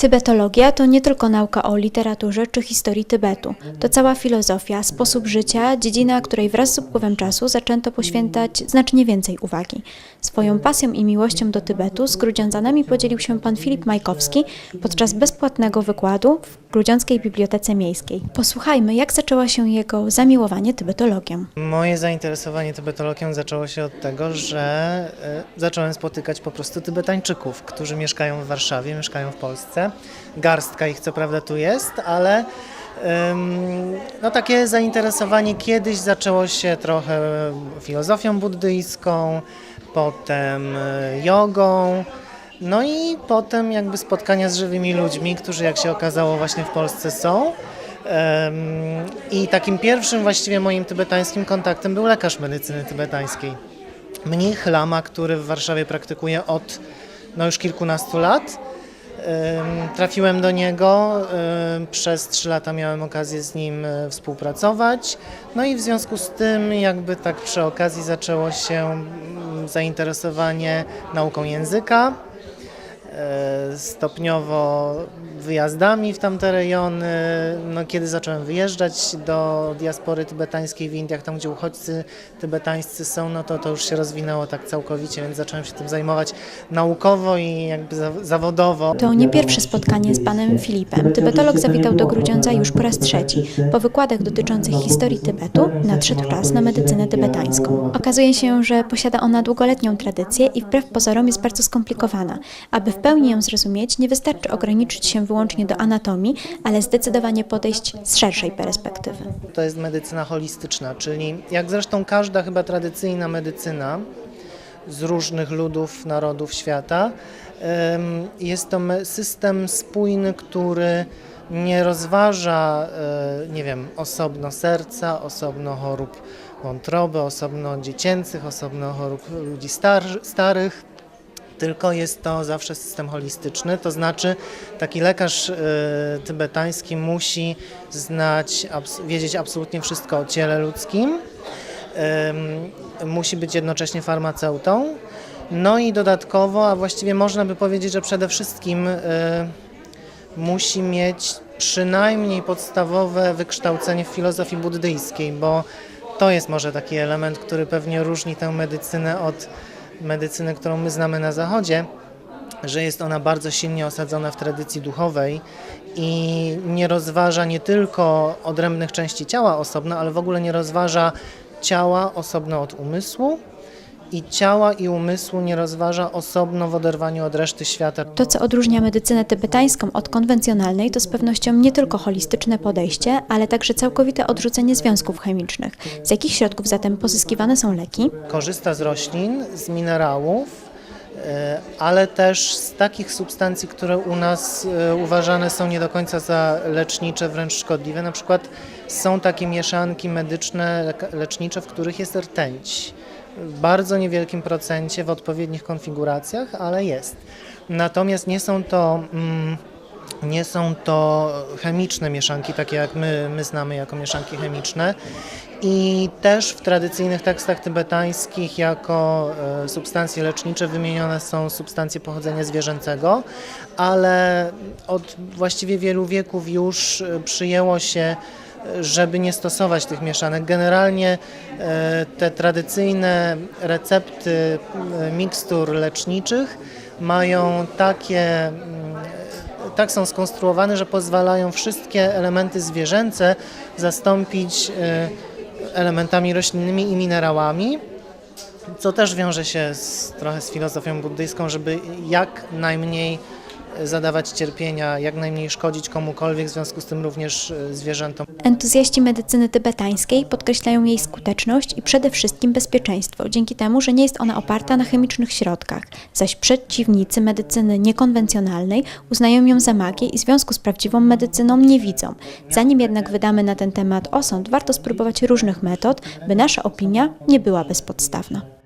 Tybetologia to nie tylko nauka o literaturze czy historii Tybetu. To cała filozofia, sposób życia, dziedzina, której wraz z upływem czasu zaczęto poświęcać znacznie więcej uwagi. Swoją pasją i miłością do Tybetu z grudziądzanami podzielił się pan Filip Majkowski podczas bezpłatnego wykładu w Grudziąckiej Bibliotece Miejskiej. Posłuchajmy, jak zaczęło się jego zamiłowanie tybetologią. Moje zainteresowanie tybetologią zaczęło się od tego, że e, zacząłem spotykać po prostu Tybetańczyków, którzy mieszkają w Warszawie, mieszkają w Polsce. Garstka ich co prawda tu jest, ale no takie zainteresowanie kiedyś zaczęło się trochę filozofią buddyjską, potem e, jogą. No i potem jakby spotkania z żywymi ludźmi, którzy jak się okazało właśnie w Polsce są. I takim pierwszym właściwie moim tybetańskim kontaktem był lekarz medycyny tybetańskiej. Mnich Lama, który w Warszawie praktykuje od no już kilkunastu lat. Em, Trafiłem do niego, przez trzy lata miałem okazję z nim e, współpracować. No i w związku z tym jakby tak przy okazji zaczęło się mm, zainteresowanie nauką języka stopniowo wyjazdami w tamte rejony. No, kiedy zacząłem wyjeżdżać do diaspory tybetańskiej w Indiach, tam gdzie uchodźcy tybetańscy są, no to to już się rozwinęło tak całkowicie, więc zacząłem się tym zajmować naukowo i jakby za- zawodowo. To nie pierwsze spotkanie z panem Filipem. Tybetolog zawitał do Grudziądza już po raz trzeci. Po wykładach dotyczących historii Tybetu nadszedł czas na medycynę tybetańską. Okazuje się, że posiada ona długoletnią tradycję i wbrew pozorom jest bardzo skomplikowana. Aby w pełni ją zrozumieć, nie wystarczy ograniczyć się wyłącznie do anatomii, ale zdecydowanie podejść z szerszej perspektywy. To jest medycyna holistyczna, czyli jak zresztą każda chyba tradycyjna medycyna z różnych ludów, narodów świata, jest to system spójny, który nie rozważa, e, nie wiem, osobno serca, osobno chorób wątroby, osobno dziecięcych, osobno chorób ludzi star- starych, tylko jest to zawsze system holistyczny, to znaczy taki lekarz e, tybetański musi znać, wiedzieć absolutnie wszystko o ciele ludzkim, musi być jednocześnie farmaceutą, no i dodatkowo, a właściwie można by powiedzieć, że przede wszystkim e, musi mieć przynajmniej podstawowe wykształcenie w filozofii buddyjskiej, bo to jest może taki element, który pewnie różni tę medycynę od medycyny, którą my znamy na Zachodzie, że jest ona bardzo silnie osadzona w tradycji duchowej i nie rozważa nie tylko odrębnych części ciała osobno, ale w ogóle nie rozważa ciała osobno od umysłu i ciała i umysłu nie rozważa osobno w oderwaniu od reszty świata. To, co odróżnia medycynę tybetańską od konwencjonalnej, to z pewnością nie tylko holistyczne podejście, ale także całkowite odrzucenie związków chemicznych. Z jakich środków zatem pozyskiwane są leki? korzysta z roślin, z minerałów, e, ale też z takich substancji, które u nas e, uważane są nie do końca za lecznicze, wręcz szkodliwe. Na przykład są takie mieszanki medyczne, lecznicze, w których jest rtęć. W bardzo niewielkim procencie, w odpowiednich konfiguracjach, ale jest. Natomiast nie są to. Mm, nie są to chemiczne mieszanki, takie jak my, my znamy jako mieszanki chemiczne. I też w tradycyjnych tekstach tybetańskich jako e, substancje lecznicze wymienione są substancje pochodzenia zwierzęcego, ale od właściwie wielu wieków już e, przyjęło się, żeby nie stosować tych mieszanek. Generalnie e, te tradycyjne recepty e, mikstur leczniczych mają takie mm, tak są skonstruowane, że pozwalają wszystkie elementy zwierzęce zastąpić e, elementami roślinnymi i minerałami, co też wiąże się z, trochę z filozofią buddyjską, żeby jak najmniej zadawać cierpienia, jak najmniej szkodzić komukolwiek, w związku z tym również e, zwierzętom. Entuzjaści medycyny tybetańskiej podkreślają jej skuteczność i przede wszystkim bezpieczeństwo, dzięki temu, że nie jest ona oparta na chemicznych środkach, zaś przeciwnicy medycyny niekonwencjonalnej uznają ją za magię i związku z prawdziwą medycyną nie widzą. Zanim jednak wydamy na ten temat osąd, warto spróbować różnych metod, by nasza opinia nie była bezpodstawna.